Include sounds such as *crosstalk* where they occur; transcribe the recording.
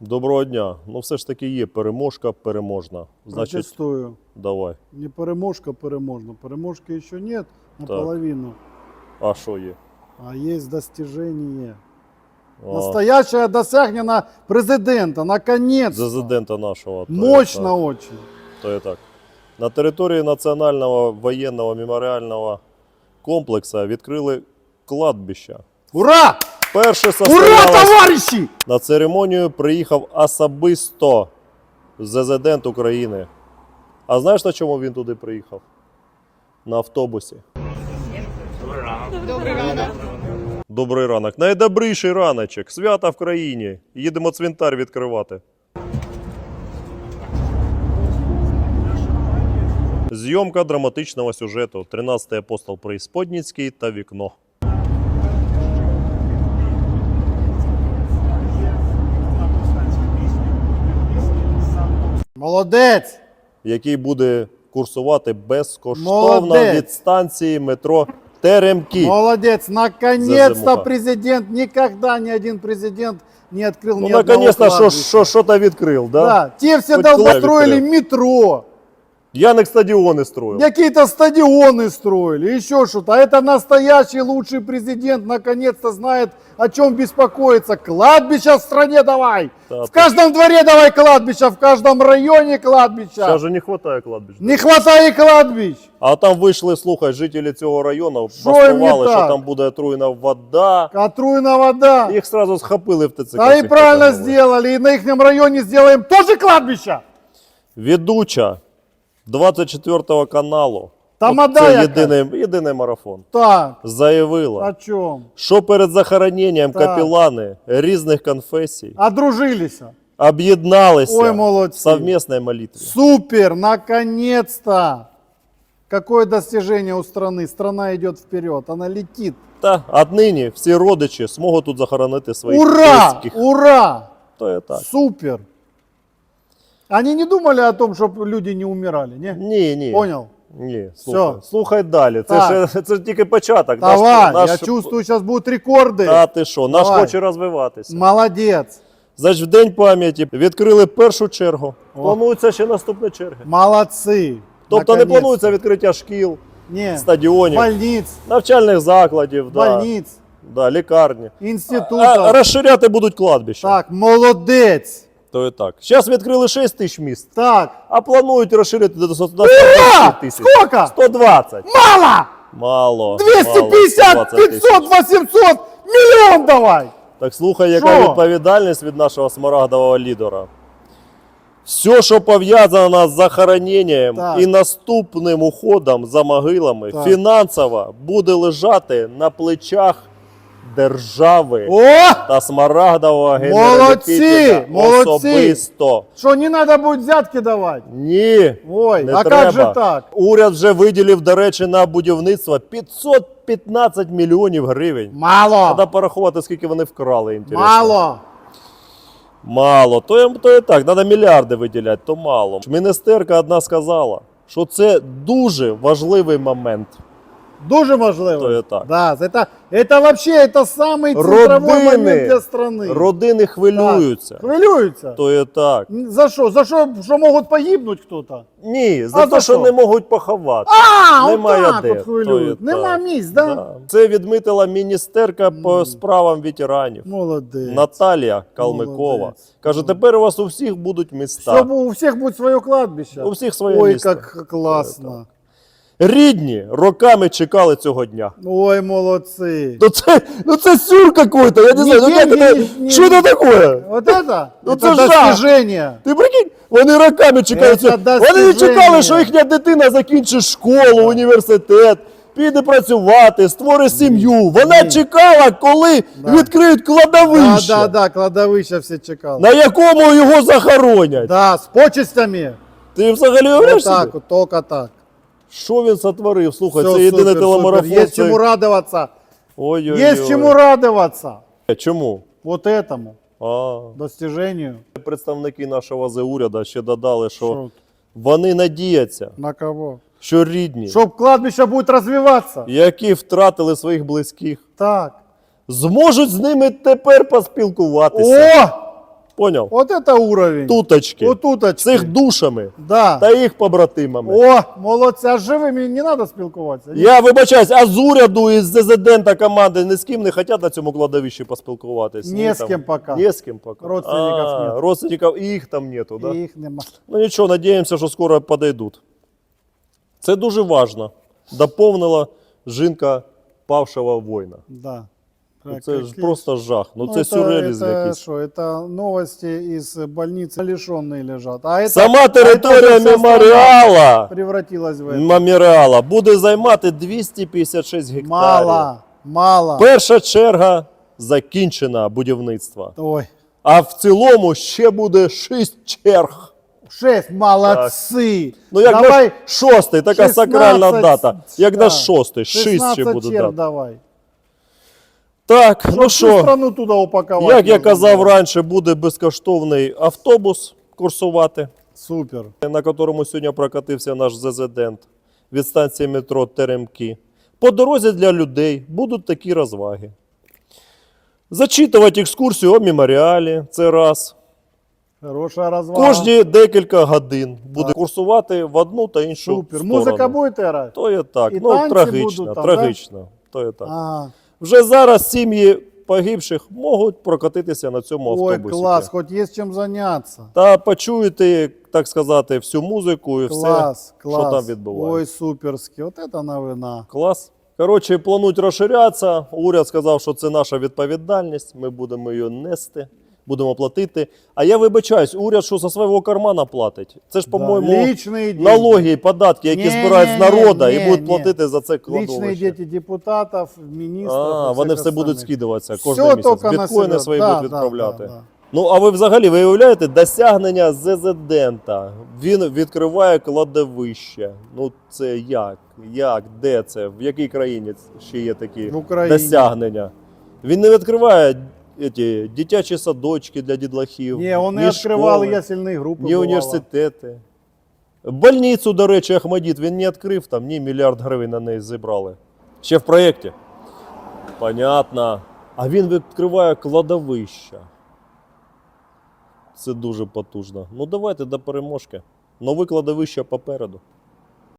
Доброго дня. Ну, все ж таки є переможка переможна. Значить, Протестую. давай. Не переможка переможна. Переможки еще нет наполовину, А що є? а есть достижение. А, Настоящее досягнено президента, наконец-то. Президента нашого. то є Мощно так, очень. То є так. На території Національного воєнного меморіального комплексу відкрили кладбища. Ура! Перше Ура, товарищи! на церемонію приїхав особисто президент України. А знаєш, на чому він туди приїхав? На автобусі. Добрий ранок. Добрий ранок. Найдобріший раночок. Свята в країні. Їдемо цвинтар відкривати. Зйомка драматичного сюжету. 13-й апостол Преісподнінський та вікно. Молодець! який буде курсувати безкоштовно Молодець! від станції метро Теремки. Молодец! Наконец-то Зазимуха. президент, никогда ни один президент не открыл Ну, ни одного наконец-то, кладбища. що, що то відкрив, да? Да, те все Хоть клавик метро, Яник стадіони строїв. какие-то стадионы строили, еще что-то. А это настоящий лучший президент, наконец-то знает, о чем беспокоиться. Кладбища в стране давай! Да, в каждом дворе давай кладбища, в каждом районе кладбища. Зараз же не вистачає кладбищ. Не хватает кладбищ. А там вийшли, слухай, жителі цього району, Що їм не бастували, що так? там буде отруєна вода. Отруйна вода. Їх сразу схопили в ТЦК. Да и цих правильно потягнули. сделали. И на их районе сделаем тоже кладбище. Ведуча 24 каналу. Тамада Це яка. єдиний, єдиний марафон. Так, Заявила, о чем? що перед захороненням Так. капілани різних конфесій Одружились. об'єдналися Ой, в молодці. совместной молитві. Супер, наконец-то. Какое достижение у страны. Страна идет вперед, она летит. Та отнині всі родичі зможуть тут захоронити своїх Ура! близьких. Ура! То є так. Супер. Они не думали о том, чтобы люди не умирали, не? Ні, ні. Понял? Ні, слухай, Всё. слухай далі. Це Так. ж це *laughs* ж тільки початок. Наш- Давай, наш, я чувствую, сейчас будут рекорды. Та ти що, наш Давай. хоче розвиватися. Молодец. Значить, в День пам'яті відкрили першу чергу. О. Плануються ще наступні черги. Молодцы. Тобто не Наконец-то. планується відкриття шкіл, Не, стадіонів, больниц, навчальних закладів, да, больниц, да, лікарні. институтов. А, розширяти будуть кладбища. Так, молодец. То і так. Зараз відкрили 6 тисяч міст, Так, а планують розширити до 120 Ура! тисяч. Сколько? 120. Мало! Мало. 250, мало, 120 тисяч. 500, 800, миллион давай! Так слухай, яка Що? відповідальність від нашого смарагдового лідера. Все, що пов'язано з захороненням Так. і наступним уходом за могилами, Так. фінансово буде лежати на плечах держави О! та смарагдового Молодці, генералітета молодці. особисто. Что, не надо будет взятки давать? Ні, Ой, не а треба. как же так? Уряд вже виділив, до речі, на будівництво 515 мільйонів гривень. Мало, Треба порахувати, скільки вони вкрали. Інтересно. мало. Мало. То, є- то і так, треба мільярди виділяти, то мало. Міністерка одна сказала, що це дуже важливий момент. Дуже можливо. То є так. Да, это, это вообще это самый центровой Родини, момент для страны. родини хвилюються. Так, хвилюються. То є так. За что? За что? Что могут погибнуть кто-то? Ні, за А те, за що що? не можуть поховати. А, Немає вот так де, вот то хвилюють. є Нема так. місць, да? Да. Це відмітила міністерка по справам ветеранів. Молодець. Наталія Калмикова. Молодець. Каже, тепер у вас у всіх будуть міста. Чтобы у всех будет свое кладбище. У всіх своє Ой, місто. как классно. Рідні роками чекали цього дня. Ой, молодцы. Ну це, ну це сюр какой-то, я не знаю, ну Ні, як ні, це, ні, ні. що це таке? Вот это? Ну это це жах. достижение. Ти прикинь, вони роками чекають. Це цього. Вони не достиження. чекали, що їхня дитина закінчить школу, університет, піде працювати, створить сім'ю. Вона чекала, коли Да. відкриють Да, кладовище, да, да, кладовища все чекали. на якому його захоронять. Да, с почестями. Ти взагалі Вот уявляєш так, собі? вот, только так. Що він сотворив? Слухай, Всё це супер, телемарафон. Есть це- чему радоваться. Ой-ой-ой. Есть чему радоваться. Чому? Вот этому А, достижению. представники нашого уряду ще додали, що Шо? вони надіються, На кого? що рідні, Чтоб кладбище будет развиваться. які втратили своїх близьких, Так. зможуть з ними тепер поспілкуватися. О! Поняв? Вот это уровень. Туточки. Вот тут Цих душами Да. та їх побратимами. О, молодці, а з живими не треба спілкуватися? Ні? Я вибачаюсь, а з уряду і з резидента команди ні з ким не хочуть на цьому кладовищі поспілкуватись? Не з там? ким пока. Не з ким пока. Родственників а, нет. Родственників і їх там нету, да? Їх нема. Ну нічого, надіємося, що скоро подойдуть. Це дуже важно. Доповнила жінка павшого воїна. Да. Ну, Так, Це ж які- просто жах. Ну, це это- сюрреалізм это якийсь. Що, это новости из больницы, лишенные лежат. А это, Сама а територія это вся меморіала, страна превратилась в это. меморіала буде займати 256 гектарів. Мало, мало. Перша черга закінчена будівництва. Ой, А в цілому ще буде 6 черг. шесть, молодцы. Ну, як Давай на шостий, така 16, сакральна дата. Як да. на шостий, 6 ще 16 буде черг дата. давай. Так, ну що, страну туди упакувати. як я казав раніше, буде безкоштовний автобус курсувати. Супер. на якому сьогодні прокатився наш зезидент від станції метро Теремки. По дорозі для людей будуть такі розваги. Зачитувати екскурсію о меморіалі це раз. Хорошая розвага. Кожні декілька годин буде курсувати в одну та іншу Супер. сторону. Музика буде грати? То є так. І ну, танці трагічно, будуть там, трагічно. То є так. Ага. Вже зараз сім'ї погибших можуть прокатитися на цьому Ой, автобусі. клас, хоч є чим зайнятися. Та почуєте, так сказати, всю музику і все, Клас, клас. що там відбувається. Ой, суперськи. От це новина. Клас. Коротше, планують розширятися. Уряд сказав, що це наша відповідальність. Ми будемо її нести, будемо платити. А я вибачаюсь, уряд що за свого кармана платить. Це ж, по-моєму, Личные деньги. налоги і податки, які Ні, збирають з ні, народу ні, і будуть ні. платити за це Личные кладовище. дети депутатов, министров. А, и вони всех все будуть остальных. скидуватися Всё кожен місяць. только на Біткоїни себе. свої Да, будуть да, відправляти. да, да. Ну, а ви взагалі виявляєте досягнення зезидента? Він відкриває кладовище. Ну це як? Як? Де це? В якій країні ще є такі В Україні. досягнення? Він не відкриває ці, дитячі садочки для дідлахів. Не, он ні не открывал школи, ясельные группы. ні бывало. університети. Больницю, до речі, Ахмадіт він не відкрив, там ні мільярд гривень на неї зібрали. Ще в проєкті. Понятно. А він відкриває кладовища. Це дуже потужно. Ну давайте до переможки. Нове кладовище попереду.